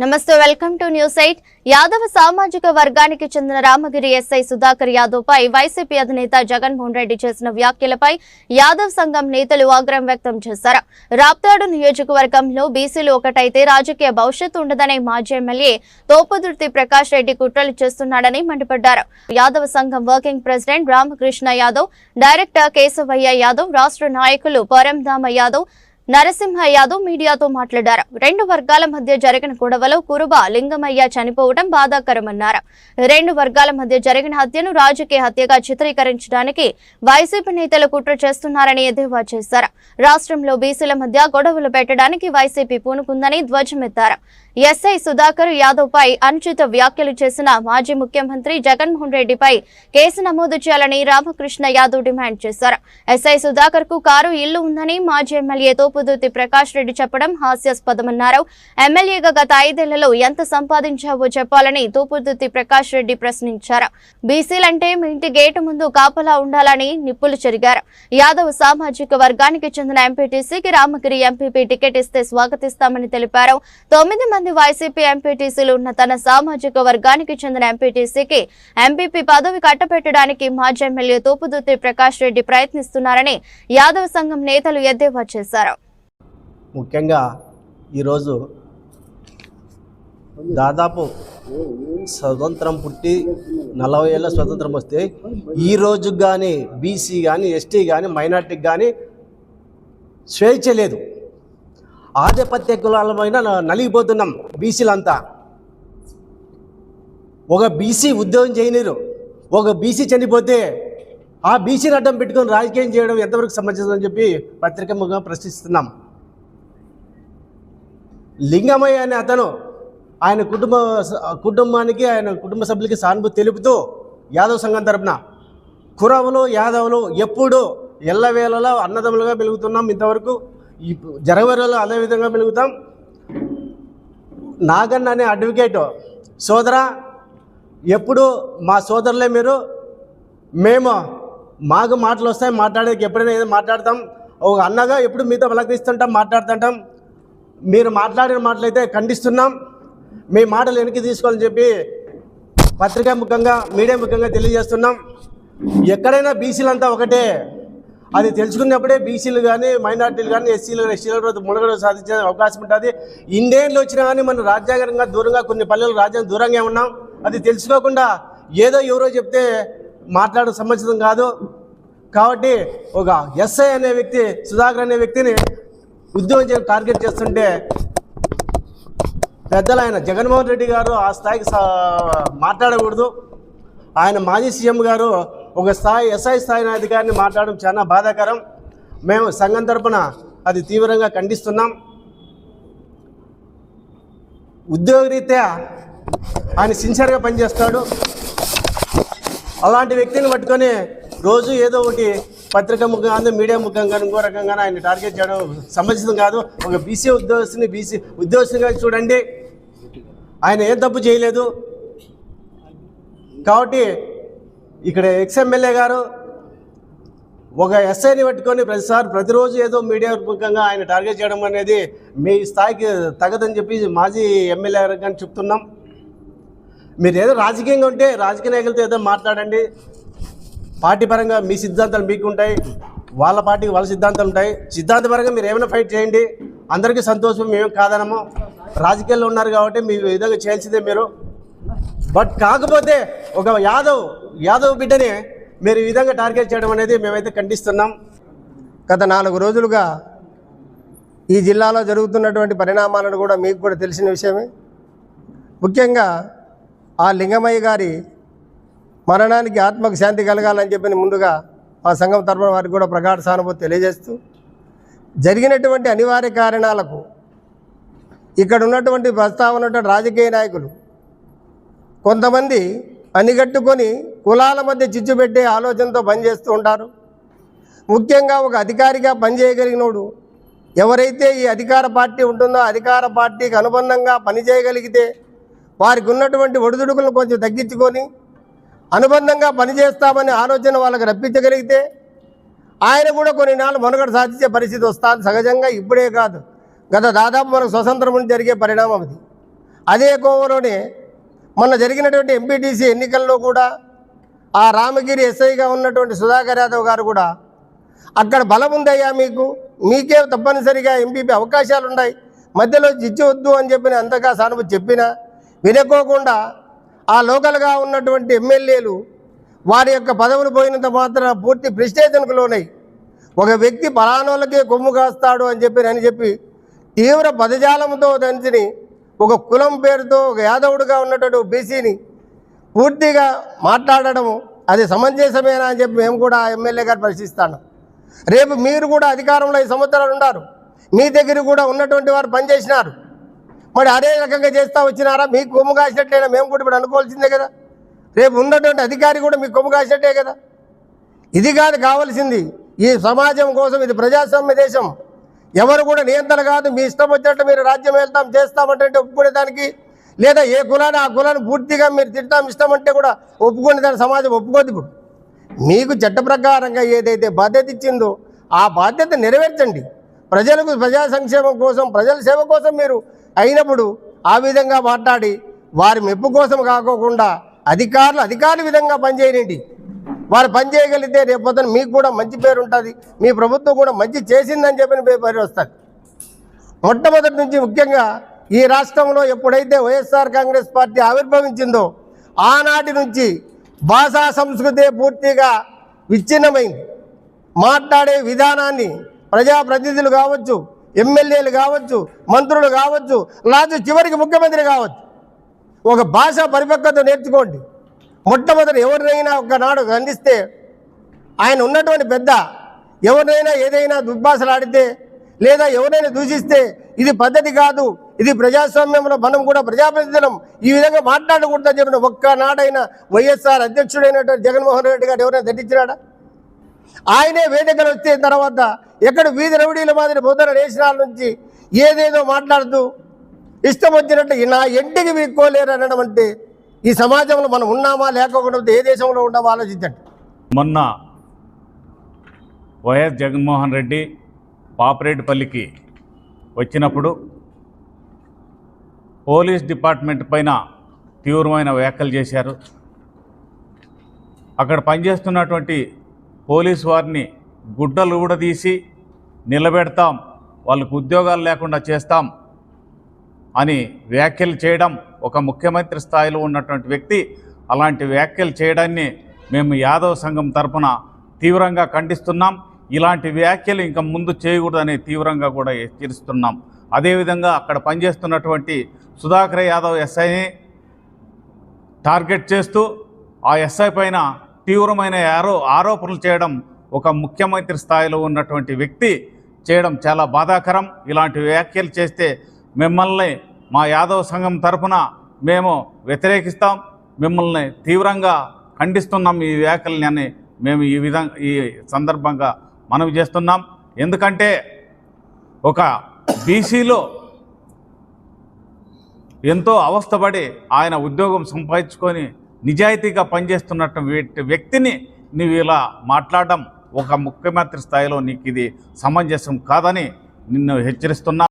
నమస్తే welcome to News Eight. Yadava సామాజిక వర్గానికి చెందిన రామగిరి ఎస్ఐ సుధాకర్ యాదవ్ పై వైసీపీ అధినేత జగన్మోహన్ రెడ్డి చేసిన వ్యాఖ్యలపై యాదవ్ సంఘం నేతలు ఆగ్రహం వ్యక్తం చేశారు. రాప్తాడు నియోజకవర్గంలో బీసీలు ఒకటైతే రాజకీయ భవిష్యత్తు ఉండదని మాజీ ఎమ్మెల్యే తోపుదుర్తి ప్రకాష్ రెడ్డి కుట్రలు చేస్తున్నాడని మండిపడ్డారు. యాదవ సంఘం working president Ramakrishna Yadav director Keshavayya Yadav రాష్ట్ర నాయకులు పరంధామ యాదవ్ నరసింహ యాదవ్ మీడియాతో మాట్లాడారు. రెండు వర్గాల మధ్య జరిగిన గొడవలో కురుబ లింగమయ్య చనిపోవడం బాధాకరమన్నారు. రెండు వర్గాల మధ్య జరిగిన హత్యను రాజకీయ హత్యగా చిత్రీకరించడానికి వైసీపీ నేతలు కుట్ర చేస్తున్నారని ఎద్దేవా చేశారు. రాష్ట్రంలో బీసీల మధ్య గొడవలు పెట్టడానికి వైసీపీ పూనుకుందని ధ్వజమెత్తారు. ఎస్ఐ సుధాకర్ యాదవ్ పై అనుచిత వ్యాఖ్యలు చేసిన మాజీ ముఖ్యమంత్రి జగన్మోహన్ రెడ్డిపై కేసు నమోదు చేయాలని రామకృష్ణ యాదవ్ డిమాండ్ చేశారు. ఎస్ఐ సుధాకర్కు కారు ఇల్లు ఉందని మాజీ ఎమ్మెల్యే తోపుదుర్తి ప్రకాష్ రెడ్డి చెప్పడం హాస్యాస్పదమన్నారు. ఎమ్మెల్యేగా గత ఐదేళ్ళలో ఎంత సంపాదించావో చెప్పాలని తోపుదుర్తి ప్రకాష్ రెడ్డి ప్రశ్నించారు. బీసీలంటే మీ ఇంటి గేటు ముందు కాపలా ఉండాలని నిప్పులు చెరిగారు. యాదవ్ సామాజిక వర్గానికి చెందిన ఎంపీటీసీకి రామగిరి ఎంపీపీ టికెట్ ఇస్తే స్వాగతిస్తామని తెలిపారు. తొమ్మిది మంది వైసీపీ ఎంపీటీసీలు ఉన్న తన సామాజిక వర్గానికి చెందిన ఎంపీటీసీకి ఎంపీపీ పదవి కట్టబెట్టడానికి మాజీ ఎమ్మెల్యే తోపుదుర్తి ప్రకాష్ రెడ్డి ప్రయత్నిస్తున్నారని యాదవ్ సంఘం నేతలు ఎద్దేవా చేశారు. ముఖ్యంగా ఈరోజు దాదాపు స్వతంత్రం పుట్టి నలభై ఏళ్ళ స్వతంత్రం వస్తే ఈ రోజు కానీ బీసీ కానీ ఎస్టీ కానీ మైనార్టీకి కానీ స్వేచ్ఛ లేదు. ఆధిపత్య కులాలమైన నలిగిపోతున్నాం బీసీలంతా. ఒక బీసీ ఉద్యోగం చేయనిరు. ఒక బీసీ చనిపోతే ఆ బీసీని అడ్డం పెట్టుకొని రాజకీయం చేయడం ఎంతవరకు సమంజసం అని చెప్పి పత్రిక ముఖంగా ప్రశ్నిస్తున్నాం. లింగమయ్య అనే అతను ఆయన కుటుంబ కుటుంబానికి ఆయన కుటుంబ సభ్యులకి సానుభూతి తెలుపుతూ యాదవ్ సంఘం తరపున కురవులు యాదవులు ఎప్పుడు ఎల్లవేళలా అన్నదమ్ములుగా పెరుగుతున్నాం ఇంతవరకు. ఈ జనవరిలో అదే విధంగా మెలుగుతాం నాగన్ అనే అడ్వకేట్ సోదర ఎప్పుడు మా సోదరులే మీరు? మేము మాకు మాటలు వస్తాయి మాట్లాడేకి ఎప్పుడైనా ఏదో మాట్లాడతాం. ఒక అన్నగా ఎప్పుడు మీతో పలకరిస్తుంటాం మాట్లాడుతుంటాం. మీరు మాట్లాడిన మాటలైతే ఖండిస్తున్నాం. మీ మాటలు వెనక్కి తీసుకోవాలని చెప్పి పత్రికా ముఖంగా మీడియా ముఖంగా తెలియజేస్తున్నాం. ఎక్కడైనా బీసీలంతా ఒకటే. అది తెలుసుకున్నప్పుడే బీసీలు కానీ మైనార్టీలు కానీ ఎస్సీలు ఎస్సీల మునగడ సాధించే అవకాశం ఉంటుంది. ఇండియన్లు వచ్చినా కానీ మనం రాజ్యాంగంగా దూరంగా కొన్ని పల్లెలు రాజ్యాంగం దూరంగా ఉన్నాం. అది తెలుసుకోకుండా ఏదో ఎవరో చెప్తే మాట్లాడడం సంబంధితం కాదు. కాబట్టి ఒక ఎస్ఐ అనే వ్యక్తి సుధాకర్ అనే వ్యక్తిని ఉద్యోగం చేయడం టార్గెట్ చేస్తుంటే పెద్దలు ఆయన జగన్మోహన్ రెడ్డి గారు ఆ స్థాయికి సా- మాట్లాడకూడదు. ఆయన మాజీ సీఎం గారు ఒక స్థాయి ఎస్ఐ స్థాయి అధికారిని మాట్లాడడం చాలా బాధాకరం. మేము సంఘం తరపున అది తీవ్రంగా ఖండిస్తున్నాం. ఉద్యోగరీత్యా ఆయన సిన్సియర్గా పనిచేస్తాడు. అలాంటి వ్యక్తిని పట్టుకొని రోజు ఏదో ఒకటి పత్రిక ముఖంగా మీడియా ముఖంగా ఇంకో రకంగా ఆయన టార్గెట్ చేయడం సమంజసం కాదు. ఒక బీసీ ఉద్యోగస్తుని బీసీ ఉద్యోగస్తునిగా చూడండి. ఆయన ఏం తప్పు చేయలేదు. కాబట్టి ఇక్కడ ఎక్స్ఎమ్మెల్యే గారు ఒక ఎస్ఐని పెట్టుకొని ప్రతిసారి ప్రతిరోజు ఏదో మీడియా రూపకంగా ఆయన టార్గెట్ చేయడం అనేది మీ స్థాయికి తగదని చెప్పి మాజీ ఎమ్మెల్యే గారు చెప్తున్నాం. మీరు ఏదో రాజకీయంగా ఉంటే రాజకీయ నాయకులతో ఏదో మాట్లాడండి. పార్టీ పరంగా మీ సిద్ధాంతాలు మీకు ఉంటాయి. వాళ్ళ పార్టీకి వాళ్ళ సిద్ధాంతాలు ఉంటాయి. సిద్ధాంతపరంగా మీరు ఏమైనా ఫైట్ చేయండి. అందరికీ సంతోషం మేము కాదనము. రాజకీయాల్లో ఉన్నారు కాబట్టి మీ విధంగా చేయాల్సిందే మీరు. బట్ కాకపోతే ఒక యాదవ్ యాదవ్ బిడ్డని మీరు ఈ విధంగా టార్గెట్ చేయడం అనేది మేమైతే ఖండిస్తున్నాం. గత నాలుగు రోజులుగా ఈ జిల్లాలో జరుగుతున్నటువంటి పరిణామాలను కూడా మీకు కూడా తెలిసిన విషయమే. ముఖ్యంగా ఆ లింగమయ్య గారి మరణానికి ఆత్మకు శాంతి కలగాలని చెప్పిన ముందుగా మా సంఘం తరపున వారికి కూడా ప్రగాఢ సానుభూతి తెలియజేస్తూ జరిగినటువంటి అనివార్య కారణాలకు ఇక్కడ ఉన్నటువంటి ప్రస్తావన రాజకీయ నాయకులు కొంతమంది అనిగట్టుకొని కులాల మధ్య చిచ్చు పెట్టే ఆలోచనతో పనిచేస్తూ ఉంటారు. ముఖ్యంగా ఒక అధికారిగా పనిచేయగలిగినోడు ఎవరైతే ఈ అధికార పార్టీ ఉంటుందో అధికార పార్టీకి అనుబంధంగా పనిచేయగలిగితే వారికి ఉన్నటువంటి ఒడిదుడుకులను కొంచెం తగ్గించుకొని అనుబంధంగా పనిచేస్తామనే ఆలోచన వాళ్ళకి రప్పించగలిగితే ఆయన కూడా కొన్ని నాళ్ళు మనుగడ సాధించే పరిస్థితి వస్తుంది. సహజంగా ఇప్పుడే కాదు. గత దాదాపు మనకు స్వతంత్రం జరిగే పరిణామం అది. అదే కోవలోనే మొన్న జరిగినటువంటి ఎంపీటీసీ ఎన్నికల్లో కూడా ఆ రామగిరి ఎస్ఐగా ఉన్నటువంటి సుధాకర్ యాదవ్ గారు కూడా అక్కడ బలం ఉందయ్యా మీకు. మీకే తప్పనిసరిగా ఎంపీపీ అవకాశాలు ఉన్నాయి మధ్యలో జిచ్చవద్దు అని చెప్పిన అంతగా సానుభూతి చెప్పినా వినుకోకుండా ఆ లోకల్గా ఉన్నటువంటి ఎమ్మెల్యేలు వారి యొక్క పదవులు పోయినంత మాత్రం పూర్తి ప్రిస్టేషన్కు లోనై ఒక వ్యక్తి పలానోళ్ళకే కొమ్ము కాస్తాడు అని చెప్పి అని చెప్పి తీవ్ర పదజాలంతో దంచిని ఒక కులం పేరుతో ఒక యాదవుడుగా ఉన్నటువంటి బీసీని పూర్తిగా మాట్లాడడము అది సమంజసమేనా అని చెప్పి మేము కూడా ఎమ్మెల్యే గారు పరిశీలిస్తాను రేపు మీరు కూడా అధికారంలో ఈ సంవత్సరాలు ఉన్నారు మీ దగ్గర కూడా ఉన్నటువంటి వారు పనిచేసినారు. మరి అదే రకంగా చేస్తా వచ్చినారా? మీకు కొమ్ము కాసినట్లయినా మేము కూడా ఇప్పుడు అనుకోవాల్సిందే కదా. రేపు ఉన్నటువంటి అధికారి కూడా మీకు కొమ్ము కాసినట్టే కదా. ఇది కాదు కావాల్సింది ఈ సమాజం కోసం ఇది ప్రజాస్వామ్య దేశం. ఎవరు కూడా నియంత్రణ కాదు మీ ఇష్టం వచ్చినట్టు మీరు రాజ్యం వెళ్తాం చేస్తామంటే ఒప్పుకునేదానికి లేదా ఏ కులాన్ని ఆ కులాన్ని పూర్తిగా మీరు తింటాం ఇష్టం అంటే కూడా ఒప్పుకునే దాని సమాజం ఒప్పుకోదు ఇప్పుడు. మీకు చట్ట ప్రకారంగా ఏదైతే బాధ్యత ఇచ్చిందో ఆ బాధ్యత నెరవేర్చండి. ప్రజలకు ప్రజా సంక్షేమం కోసం ప్రజల సేవ కోసం మీరు అయినప్పుడు ఆ విధంగా మాట్లాడి వారి మెప్పు కోసం కాకోకుండా అధికారులు అధికారుల విధంగా పనిచేయండి. వారు పని చేయగలిగితే రేపొద్దున మీకు కూడా మంచి పేరు ఉంటుంది. మీ ప్రభుత్వం కూడా మంచి చేసిందని చెప్పిన పేరు వస్తుంది. మొట్టమొదటి నుంచి ముఖ్యంగా ఈ రాష్ట్రంలో ఎప్పుడైతే వైఎస్ఆర్ కాంగ్రెస్ పార్టీ ఆవిర్భవించిందో ఆనాటి నుంచి భాషా సంస్కృతి పూర్తిగా విచ్ఛిన్నమైంది. మాట్లాడే విధానాన్ని ప్రజాప్రతినిధులు కావచ్చు ఎమ్మెల్యేలు కావచ్చు మంత్రులు కావచ్చు లాజు చివరికి ముఖ్యమంత్రి కావచ్చు. ఒక భాష పరిపక్వత నేర్చుకోండి. మొట్టమొదటి ఎవరినైనా ఒకనాడు ఖండిస్తే ఆయన ఉన్నటువంటి పెద్ద ఎవరినైనా ఏదైనా దుర్భాషలాడితే లేదా ఎవరైనా దూషిస్తే ఇది పద్ధతి కాదు ఇది ప్రజాస్వామ్యంలో మనం కూడా ప్రజాప్రతినిధులం ఈ విధంగా మాట్లాడకూడదని చెప్పిన ఒక్కనాడైనా వైఎస్ఆర్ అధ్యక్షుడైనటువంటి జగన్మోహన్ రెడ్డి గారు ఎవరైనా దండించినాడా ఆయనే వేదికలు వచ్చిన తర్వాత ఎక్కడ వీధి రౌడీల మాదిరి బుద్ధన రేషనాల నుంచి ఏదేదో మాట్లాడుతూ ఇష్టం వచ్చినట్టు నా ఇంటికి వీక్కోలేరు అనడం అంటే ఈ సమాజంలో మనం ఉన్నామా లేకపోతే ఏ దేశంలో ఉన్నామో ఆలోచించండి. మొన్న వైఎస్ జగన్మోహన్ రెడ్డి పాపరేటిపల్లికి వచ్చినప్పుడు పోలీస్ డిపార్ట్మెంట్ పైన తీవ్రమైన వ్యాఖ్యలు చేశారు. అక్కడ పనిచేస్తున్నటువంటి పోలీసు వారిని గుడ్డలు ఊడదీసి నిలబెడతాం వాళ్ళకు ఉద్యోగాలు లేకుండా చేస్తాం అని వ్యాఖ్యలు చేయడం ఒక ముఖ్యమంత్రి స్థాయిలో ఉన్నటువంటి వ్యక్తి అలాంటి వ్యాఖ్యలు చేయడాన్ని మేము యాదవ్ సంఘం తరపున తీవ్రంగా ఖండిస్తున్నాం. ఇలాంటి వ్యాఖ్యలు ఇంకా ముందు చేయకూడదని తీవ్రంగా కూడా హెచ్చరిస్తున్నాం. అదేవిధంగా అక్కడ పనిచేస్తున్నటువంటి సుధాకర్ యాదవ్ ఎస్ఐని టార్గెట్ చేస్తూ ఆ ఎస్ఐ పైన తీవ్రమైన ఆరో ఆరోపణలు చేయడం ఒక ముఖ్యమంత్రి స్థాయిలో ఉన్నటువంటి వ్యక్తి చేయడం చాలా బాధాకరం. ఇలాంటి వ్యాఖ్యలు చేస్తే మిమ్మల్ని మా యాదవ్ సంఘం తరఫున మేము వ్యతిరేకిస్తాం. మిమ్మల్ని తీవ్రంగా ఖండిస్తున్నాం ఈ వ్యాఖ్యలని అని మేము ఈ విధంగా ఈ సందర్భంగా మనవి చేస్తున్నాం. ఎందుకంటే ఒక బీసీలో ఎంతో అవస్థపడి ఆయన ఉద్యోగం సంపాదించుకొని నిజాయితీగా పనిచేస్తున్నటువంటి వ్యక్తిని నువ్వు ఇలా మాట్లాడడం ఒక ముఖ్యమంత్రి స్థాయిలో నీకు ఇది సమంజసం కాదని నిన్ను హెచ్చరిస్తున్నా.